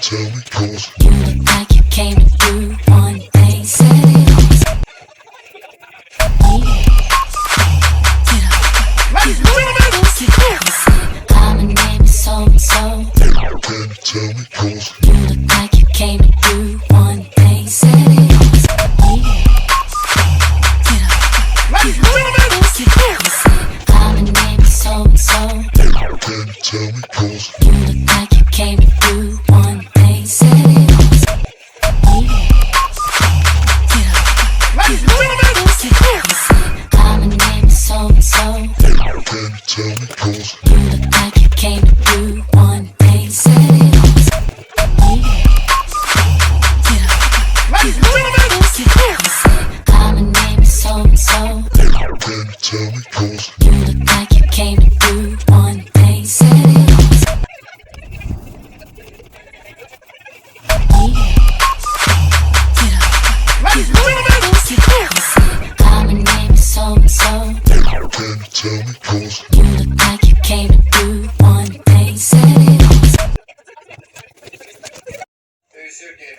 Tell me cause You look like you came to do You look like you came to do one thing, said it all. Yeah. Common name is so and so. You look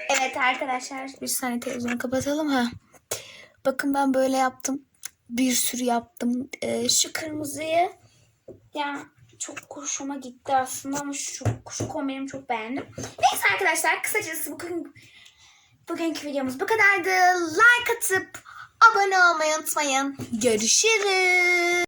Evet arkadaşlar bir saniye televizyonu kapatalım ha. Bakın ben böyle yaptım. Bir sürü yaptım. Ee, şu kırmızıyı ya çok hoşuma gitti aslında ama şu, şu kombinimi çok beğendim. Neyse arkadaşlar kısacası bugün bugünkü videomuz bu kadardı. Like atıp abone olmayı unutmayın. Görüşürüz.